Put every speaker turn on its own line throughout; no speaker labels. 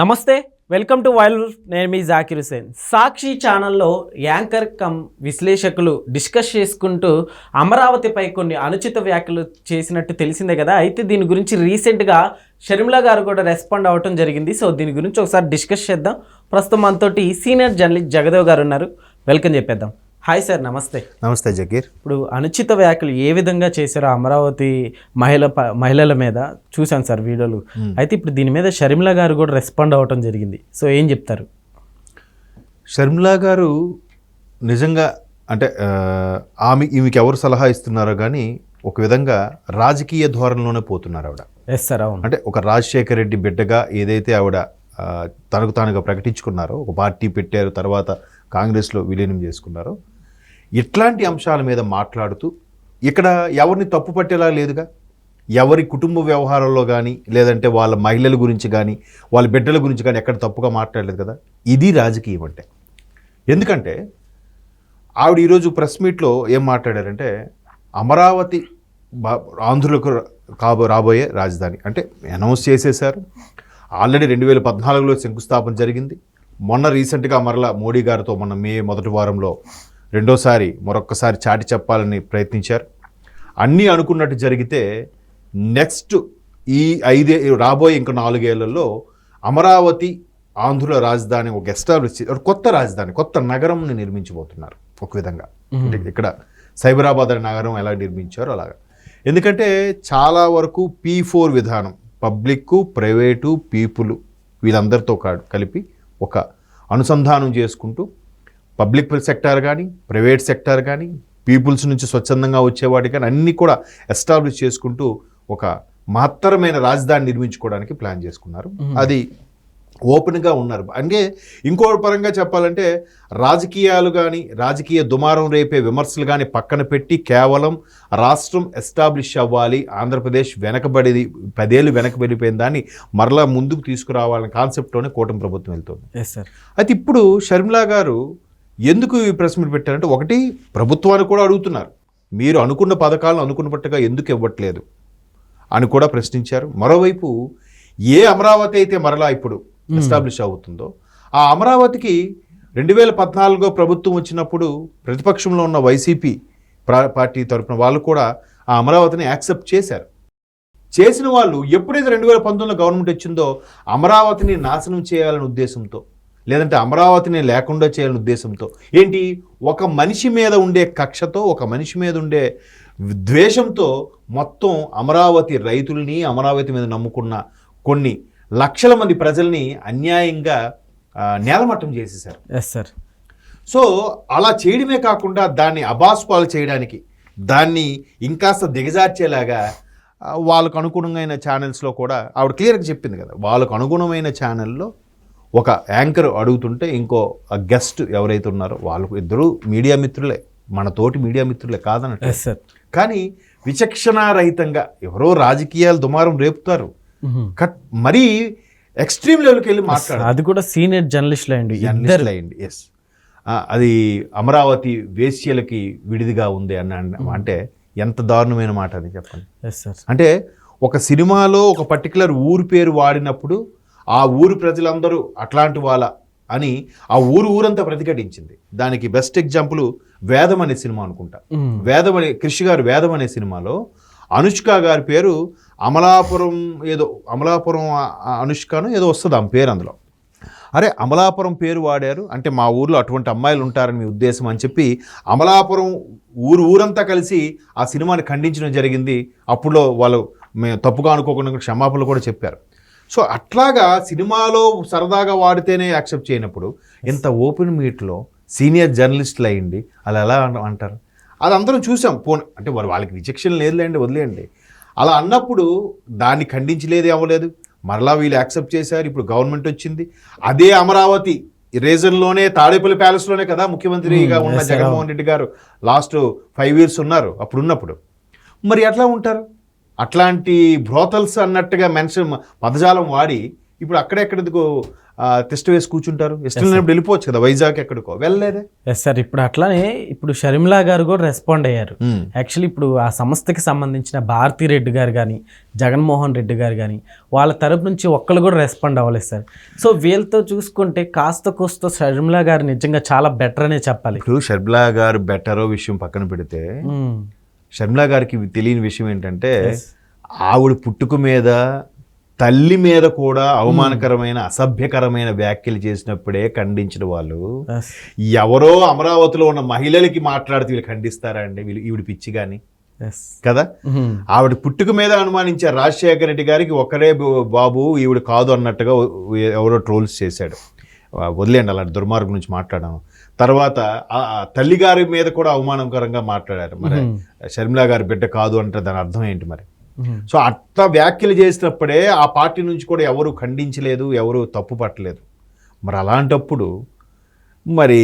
నమస్తే welcome to while నేను మీ జాకిర్ హుసేన్ సాక్షి ఛానల్లో యాంకర్ కమ్ విశ్లేషకులు డిస్కస్ చేసుకుంటూ అమరావతిపై కొన్ని అనుచిత వ్యాఖ్యలు చేసినట్టు తెలిసిందే కదా. అయితే దీని గురించి రీసెంట్గా షర్మిల గారు కూడా రెస్పాండ్ అవ్వటం జరిగింది. సో దీని గురించి ఒకసారి డిస్కస్ చేద్దాం. ప్రస్తుతం మనతోటి సీనియర్ జర్నలిస్ట్ జగదేవ్ గారు ఉన్నారు. వెల్కమ్ చెప్పేద్దాం. హాయ్ సార్ నమస్తే.
నమస్తే జకీర్.
ఇప్పుడు అనుచిత వ్యాఖ్యలు ఏ విధంగా చేశారో అమరావతి మహిళ మహిళల మీద చూశాను సార్ వీడియోలు. అయితే ఇప్పుడు దీని మీద షర్మిల గారు కూడా రెస్పాండ్ అవ్వటం జరిగింది. సో ఏం చెప్తారు?
షర్మిలా గారు నిజంగా అంటే ఆమె ఈమెకి ఎవరు సలహా ఇస్తున్నారో కానీ ఒక విధంగా రాజకీయ ధోరణిలోనే పోతున్నారు ఆవిడ.
ఎస్ సార్ అవును.
అంటే ఒక రాజశేఖర రెడ్డి బిడ్డగా ఏదైతే ఆవిడ తనకు తానుగా ప్రకటించుకున్నారో ఒక పార్టీ పెట్టారు తర్వాత కాంగ్రెస్లో విలీనం చేసుకున్నారో ఇట్లాంటి అంశాల మీద మాట్లాడుతూ ఇక్కడ ఎవరిని తప్పు పట్టేలా లేదుగా? ఎవరి కుటుంబ వ్యవహారాల్లో కానీ లేదంటే వాళ్ళ మహిళల గురించి కానీ వాళ్ళ బిడ్డల గురించి కానీ ఎక్కడ తప్పుగా మాట్లాడలేదు కదా? ఇది రాజకీయం అంటే. ఎందుకంటే ఆవిడ ఈరోజు ప్రెస్ మీట్లో ఏం మాట్లాడారంటే అమరావతి ఆంధ్రులకు కాబో రాబోయే రాజధాని. అంటే అనౌన్స్ చేసేశారు. ఆల్రెడీ రెండు వేల పద్నాలుగులో శంకుస్థాపన జరిగింది. మొన్న రీసెంట్గా మరలా మోడీ గారితో మొన్న మే మొదటి వారంలో రెండోసారి మరొక్కసారి చాటి చెప్పాలని ప్రయత్నించారు. అన్నీ అనుకున్నట్టు జరిగితే నెక్స్ట్ ఈ ఐదే రాబోయే ఇంకా నాలుగేళ్ళలో అమరావతి ఆంధ్రుల రాజధాని ఒక ఎస్టాబ్లిష్ కొత్త రాజధాని కొత్త నగరంని నిర్మించబోతున్నారు ఒక విధంగా. ఇక్కడ సైబరాబాద్ అనే నగరం ఎలా నిర్మించారో అలాగా. ఎందుకంటే చాలా వరకు పీ ఫోర్ విధానం పబ్లిక్ ప్రైవేటు పీపుల్ వీళ్ళందరితో కలిపి ఒక అనుసంధానం చేసుకుంటూ పబ్లిక్ సెక్టార్ కానీ ప్రైవేట్ సెక్టార్ కానీ పీపుల్స్ నుంచి స్వచ్ఛందంగా వచ్చేవాటి కానీ అన్నీ కూడా ఎస్టాబ్లిష్ చేసుకుంటూ ఒక మహత్తరమైన రాజధాని నిర్మించుకోవడానికి ప్లాన్ చేసుకున్నారు. అది ఓపెన్గా ఉన్నారు. అంటే ఇంకో పరంగా చెప్పాలంటే రాజకీయాలు కానీ రాజకీయ దుమారం రేపే విమర్శలు కానీ పక్కన పెట్టి కేవలం రాష్ట్రం ఎస్టాబ్లిష్ అవ్వాలి ఆంధ్రప్రదేశ్ వెనకబడి పదేళ్ళు వెనకబడిపోయిన దాన్ని మరలా ముందుకు తీసుకురావాలనే కాన్సెప్ట్లోనే కూటమి ప్రభుత్వం వెళ్తుంది.
ఎస్ సార్
అయితే ఇప్పుడు షర్మిలా గారు ఎందుకు ఈ ప్రెస్ మీట్ పెట్టారంటే ఒకటి ప్రభుత్వాన్ని కూడా అడుగుతున్నారు. మీరు అనుకున్న పథకాలను అనుకున్నట్టుగా ఎందుకు ఇవ్వట్లేదు అని కూడా ప్రశ్నించారు. మరోవైపు ఏ అమరావతి అయితే మరలా ఇప్పుడు ఎస్టాబ్లిష్ అవుతుందో ఆ అమరావతికి రెండు వేల పద్నాలుగులో ప్రభుత్వం వచ్చినప్పుడు ప్రతిపక్షంలో ఉన్న వైసీపీ ప్రా- పార్టీ తరపున వాళ్ళు కూడా ఆ అమరావతిని యాక్సెప్ట్ చేశారు. చేసిన వాళ్ళు ఎప్పుడైతే రెండు వేల పంతొమ్మిదిలో గవర్నమెంట్ వచ్చిందో అమరావతిని నాశనం చేయాలనే ఉద్దేశంతో లేదంటే అమరావతిని లేకుండా చేయాలనే ఉద్దేశంతో. ఏంటి? ఒక మనిషి మీద ఉండే కక్షతో ఒక మనిషి మీద ఉండే ద్వేషంతో మొత్తం అమరావతి రైతుల్ని అమరావతి మీద నమ్ముకున్న కొన్ని లక్షల మంది ప్రజల్ని అన్యాయంగా నేలమట్టం చేసేశారు.
ఎస్ సార్
సో అలా చేయడమే కాకుండా దాన్ని అబాస్పాలు చేయడానికి దాన్ని ఇంకాస్త దిగజార్చేలాగా వాళ్ళకు అనుగుణమైన ఛానల్స్లో కూడా ఆవిడ క్లియర్గా చెప్పింది కదా వాళ్ళకు అనుగుణమైన ఛానల్లో ఒక యాంకర్ అడుగుతుంటే ఇంకో గెస్ట్ ఎవరైతే ఉన్నారో వాళ్ళకు ఇద్దరు మీడియా మిత్రులే. మన తోటి మీడియా మిత్రులే కాదన్నట్టు. కానీ విచక్షణారహితంగా ఎవరో రాజకీయాలు దుమారం రేపుతారు. కట్ మరీ ఎక్స్ట్రీమ్ లెవెల్కి వెళ్ళి మాట్లాడారు.
అది కూడా సీనియర్ జర్నలిస్టులు అండి.
జర్నలిస్టులు అయింది ఎస్ అది అమరావతి వేశ్యలకి విడిదిగా ఉంది అన్న అంటే ఎంత దారుణమైన మాట అని చెప్పండి.
ఎస్ సార్
అంటే ఒక సినిమాలో ఒక పర్టికులర్ ఊరు పేరు వాడినప్పుడు ఆ ఊరు ప్రజలందరూ అట్లాంటి వాళ్ళ అని ఆ ఊరు ఊరంతా ప్రతిఘటించింది. దానికి బెస్ట్ ఎగ్జాంపుల్ వేదం అనే సినిమా అనుకుంటా. వేదం అనే కృషి గారు వేదం అనే సినిమాలో అనుష్క గారి పేరు అమలాపురం ఏదో అమలాపురం అనుష్కను ఏదో వస్తుంది ఆమె పేరు అందులో. అరే అమలాపురం పేరు వాడారు. అంటే మా ఊర్లో అటువంటి అమ్మాయిలు ఉంటారని మీ ఉద్దేశం అని చెప్పి అమలాపురం ఊరు ఊరంతా కలిసి ఆ సినిమాని ఖండించడం జరిగింది. అప్పుడులో వాళ్ళు మేము తప్పుగా అనుకోకుండా క్షమాపణలు కూడా చెప్పారు. సో అట్లాగా సినిమాలో సరదాగా వాడితేనే యాక్సెప్ట్ చేయనప్పుడు ఇంత ఓపెన్ మీట్లో సీనియర్ జర్నలిస్టులు అయ్యింది అలా ఎలా అంటారు? అది అందరం చూసాం. పోన్ అంటే వారు వాళ్ళకి రిజెక్షన్ లేదులేండి వదిలేయండి. అలా అన్నప్పుడు దాన్ని ఖండించలేదు అవ్వలేదు. మరలా వీళ్ళు యాక్సెప్ట్ చేశారు ఇప్పుడు గవర్నమెంట్ వచ్చింది. అదే అమరావతి రీజన్లోనే తాడేపల్లి ప్యాలెస్లోనే కదా ముఖ్యమంత్రిగా ఉన్న. జగన్మోహన్ రెడ్డి గారు లాస్ట్ ఫైవ్ ఇయర్స్ ఉన్నారు అప్పుడు ఉన్నప్పుడు మరి ఎట్లా ఉంటారు? అట్లాంటి బ్రోతల్స్ అన్నట్టుగా మెన్షన్ పదజాలం వాడి ఇప్పుడు అక్కడెక్కడికో టెస్ట్ వేసి కూర్చుంటారు. ఇష్టం లేనప్పుడు వెళ్ళిపోవచ్చు కదా వైజాగ్ ఎక్కడికో. వెళ్ళలేదే?
ఎస్ సార్ ఇప్పుడు అట్లానే ఇప్పుడు షర్మిలా గారు కూడా రెస్పాండ్ అయ్యారు. యాక్చువల్లీ ఇప్పుడు ఆ సంస్థకి సంబంధించిన భారతీ రెడ్డి గారు కానీ జగన్మోహన్ రెడ్డి గారు కానీ వాళ్ళ తరపు నుంచి ఒక్కళ్ళు కూడా రెస్పాండ్ అవ్వలేదు సార్ సో వీళ్ళతో చూసుకుంటే కాస్త కోస్త షర్మిలా గారు నిజంగా చాలా బెటర్ అనే చెప్పాలి.
ఇప్పుడు షర్మిలా గారు బెటరో విషయం పక్కన పెడితే
మ్మ్.
షర్మిలా గారికి తెలియని విషయం ఏంటంటే ఆవిడ పుట్టుక మీద తల్లి మీద కూడా అవమానకరమైన అసభ్యకరమైన వ్యాఖ్యలు చేసినప్పుడే ఖండించిన వాళ్ళు. ఎవరో అమరావతిలో ఉన్న మహిళలకి మాట్లాడితే వీళ్ళు ఖండిస్తారా అండి? వీళ్ళు ఈవిడ పిచ్చి కానీ. కదా?
మ్మ్.
ఆవిడ పుట్టుక మీద అనుమానించారు రాజశేఖర రెడ్డి గారికి బు- బాబు ఈవిడ కాదు అన్నట్టుగా ఎవరో ట్రోల్స్ చేశాడు. వదిలేండి అలాంటి దుర్మార్గం నుంచి మాట్లాడాను తర్వాత తల్లి గారి మీద కూడా అవమానకరంగా మాట్లాడారు. మరి షర్మిలా గారి బిడ్డ కాదు అంటే దాని అర్థం ఏంటి మరి. సో అట్లా వ్యాఖ్యలు చేసినప్పుడే ఆ పార్టీ నుంచి కూడా ఎవరు ఖండించలేదు ఎవరు తప్పు పట్టలేదు. మరి అలాంటప్పుడు మరి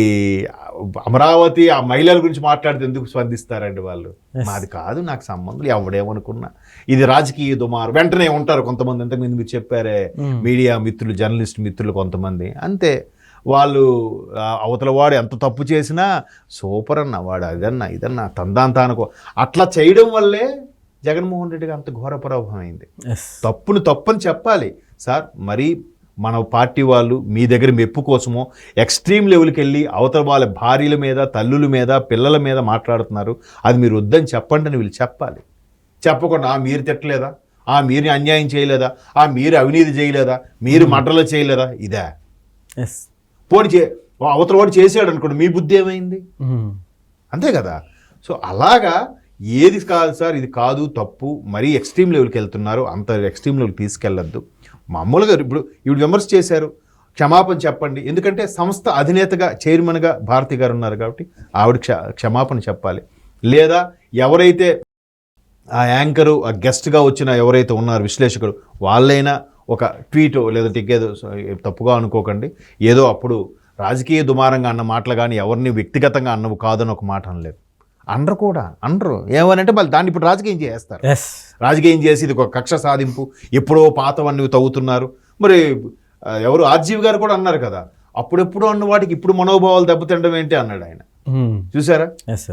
అమరావతి ఆ మహిళల గురించి మాట్లాడితే ఎందుకు స్పందిస్తారండి వాళ్ళు? మాది కాదు నాకు సంబంధం ఎవడేమనుకున్నా. ఇది రాజకీయ దుమారు. వెంటనే ఉంటారు కొంతమంది. ఇంతకుముందు మీరు చెప్పారే. మీడియా మిత్రులు జర్నలిస్ట్ మిత్రులు కొంతమంది. అంతే. వాళ్ళు అవతల వాడు ఎంత తప్పు చేసినా సూపర్ అన్న వాడు అదన్నా ఇదన్నా తందాంతా అనుకో అట్లా చేయడం వల్లే జగన్మోహన్ రెడ్డికి అంత ఘోర ప్రభావం అయింది. తప్పును తప్పని చెప్పాలి. సార్ మరి మన పార్టీ వాళ్ళు మీ దగ్గర మెప్పు కోసమో ఎక్స్ట్రీమ్ లెవెల్కి వెళ్ళి అవతల వాళ్ళ భార్యల మీద తల్లుల మీద పిల్లల మీద మాట్లాడుతున్నారు. అది మీరు వద్దని చెప్పండి అని వీళ్ళు చెప్పాలి. చెప్పకుండా "ఆ, మీరు తిట్టలేదా? ఆ మీరు అన్యాయం చేయలేదా? ఆ మీరు అవినీతి చేయలేదా? మీరు మడ్రలు చేయలేదా? ఇదే.
Yes.
పోనీ చే అవతల వాడు చేసాడు అనుకోండి మీ బుద్ధి ఏమైంది. అంతే కదా. సో అలాగా ఏది కాదు సార్ ఇది కాదు తప్పు మరీ ఎక్స్ట్రీమ్ లెవెల్కి వెళ్తున్నారు అంత ఎక్స్ట్రీమ్ లెవెల్కి తీసుకెళ్ళొద్దు. మామూలుగా ఇప్పుడు ఇప్పుడు విమర్శ చేశారు. క్షమాపణ చెప్పండి. ఎందుకంటే సంస్థ అధినేతగా చైర్మన్గా భారతి గారు ఉన్నారు కాబట్టి ఆవిడ క్ష క్షమాపణ చెప్పాలి. లేదా ఎవరైతే ఆ యాంకరు ఆ గెస్ట్గా వచ్చిన ఎవరైతే ఉన్నారు విశ్లేషకుడు వాళ్ళైనా ఒక ట్వీట్ లేదంటే ఇంకేదో తప్పుగా అనుకోకండి. ఏదో అప్పుడు రాజకీయ దుమారంగా అన్న మాటలు కానీ ఎవరిని వ్యక్తిగతంగా అన్నవి కాదని ఒక మాట అనలేదు అనరు కూడా అనరు. ఏమనంటే మళ్ళీ దాన్ని ఇప్పుడు రాజకీయం చేస్తారు. రాజకీయం చేసి ఇది ఒక కక్ష సాధింపు ఎప్పుడో పాతవన్నీ తవ్వుతున్నారు. మరి ఎవరు ఆర్జీవి గారు కూడా అన్నారు కదా అప్పుడెప్పుడు అన్న వాటికి ఇప్పుడు మనోభావాలు దెబ్బతినడం ఏంటి అన్నాడు ఆయన.
మ్మ్.
చూసారా.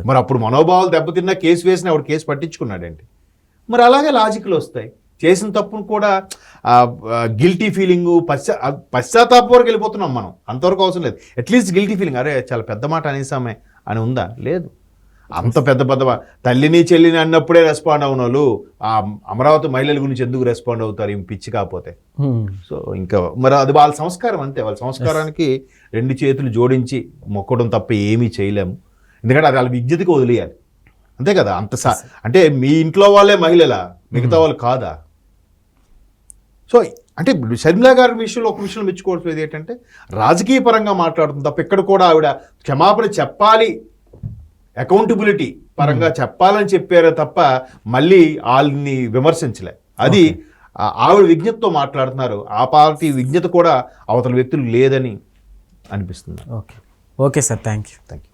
మరి అప్పుడు మనోభావాలు దెబ్బతిన్నా కేసు వేసిన ఆవిడ కేసు పట్టించుకున్నాడేంటి? మరి అలాగే లాజిక్లు వస్తాయి. చేసిన తప్పును కూడా గిల్టీ ఫీలింగ్ పశ్చా పశ్చాత్తాపం వరకు వెళ్ళిపోతున్నాం మనం. అంతవరకు అవసరం లేదు. అట్లీస్ట్ గిల్టీ ఫీలింగ్ అరే చాలా పెద్ద మాట అనేసామే అని ఉందా? లేదు. అంత పెద్ద పెద్ద తల్లిని చెల్లిని అన్నప్పుడే రెస్పాండ్ అవున వాళ్ళు ఆ అమరావతి మహిళల గురించి ఎందుకు రెస్పాండ్ అవుతారు? ఏం పిచ్చి కాకపోతే. సో ఇంకా మరి అది వాళ్ళ సంస్కారం అంతే. వాళ్ళ సంస్కారానికి రెండు చేతులు జోడించి మొక్కడం తప్ప ఏమీ చేయలేము. ఎందుకంటే అది వాళ్ళ విద్యుత్కి వదిలేయాలి. అంతే కదా? అంత అంటే మీ ఇంట్లో వాళ్ళే మహిళలా? మిగతా వాళ్ళు కాదా? సో అంటే షర్మిలా గారి విషయంలో ఒక విషయం మెచ్చుకోవాల్సింది ఏంటంటే రాజకీయ పరంగా మాట్లాడుతుంది తప్ప ఇక్కడ కూడా ఆవిడ క్షమాపణ చెప్పాలి. అకౌంటబిలిటీ పరంగా చెప్పాలని చెప్పారే తప్ప మళ్ళీ వాళ్ళని విమర్శించలే. అది ఆవిడ విజ్ఞతతో మాట్లాడుతున్నారు. ఆ పార్టీ విజ్ఞత కూడా అవతల వ్యక్తులు లేదని అనిపిస్తుంది.
Okay. Okay sir. Thank you
thank you